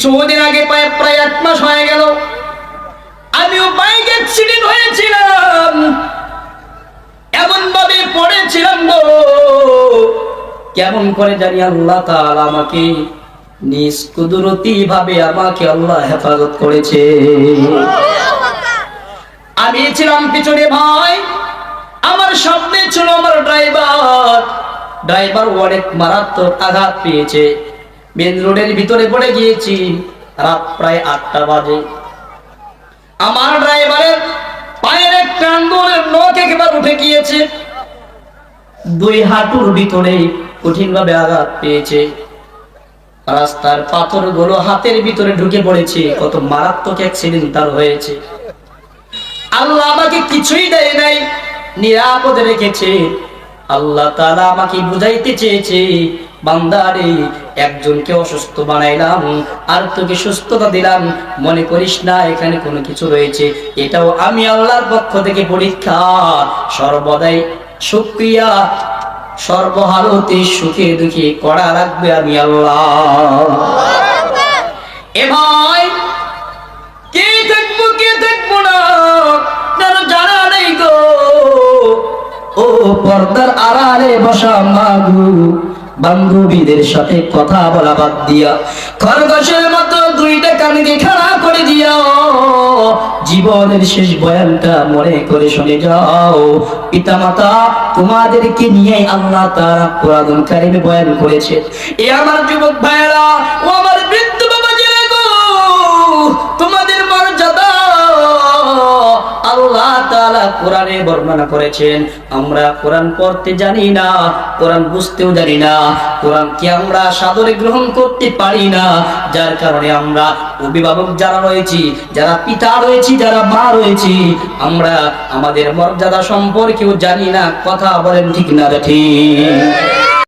কিছুদিন আগে প্রায় প্রায় এক মাস হয়ে গেল। আমিও বাইক অ্যাক্সিডেন্ট হয়েছিলাম। এমন ভাবে পড়েছিলাম গো। কেমন করে জানি আল্লাহ তাআলা আমাকে নিজ কুদরতি ভাবে আমাকে আল্লাহ হেফাজত করেছে। আমি ছিলাম পিছনে ভাই। আমার সামনে ছিল আমার ড্রাইভার। ড্রাইভার অনেক মারাত্মক আঘাত পেয়েছে। মেন রোডের ভিতরে পড়ে গিয়েছি। রাত প্রায় আটটা বাজে। আমার ড্রাইভারের পায়ের একটা আঙ্গুলের নখ একেবারে উঠে গিয়েছে। দুই হাঁটুর ভিতরে কঠিন ভাবে আঘাত পেয়েছে। রাস্তার পাথরগুলো হাতের ভিতরে ঢুকে পড়েছে। কত মারাত্মক অ্যাক্সিডেন্ট তার হয়েছে। আল্লাহ আমাকে কিছুই দেয় নাই, নিরাপদে রেখেছে। আল্লাহ তাআলা আমাকে বুঝাইতে চেয়েছে বান্দারে, একজনকে অসুস্থ বানাইলাম, আর তোকে সুস্থতা দিলাম। মনে করিস না, এখানে কোনো কিছু রয়েছে। এটাও আমি আল্লাহর পক্ষ থেকে পরীক্ষা। সর্বদাই শুক্রিয়া সর্বহালতে সুখে দুঃখে করা রাখবে আমি আল্লাহ। এ ভাই, কে থাকব কে না? জানা নেই গো। ও পর্দার আড়ালে বসা মাগু। বান্ধবীদের সাথে কথা বলা বাদ দিয়া খরগোশের মতো দুইটা কানকে খাড়া করে দিয়াও। জীবনের শেষ বয়ানটা মনে করে শুনে যাও। পিতামাতা, তোমাদেরকে নিয়ে আল্লাহ তারা পুরাতন কারিমে বয়ান করেছে। এ আমার যুবক ভাইয়েরা, ও আমার কোরআনে বর্ণনা করেছেন, আমরা কোরআন পড়তে জানি না, কোরআন বুঝতেও জানি না আমরা সাদরে গ্রহণ করতে পারি না, যার কারণে আমরা অভিভাবক যারা রয়েছি, যারা পিতা রয়েছি, যারা মা রয়েছি, আমরা আমাদের মর্যাদা সম্পর্কেও জানি না, কথা বলেন ঠিক না ঠিক।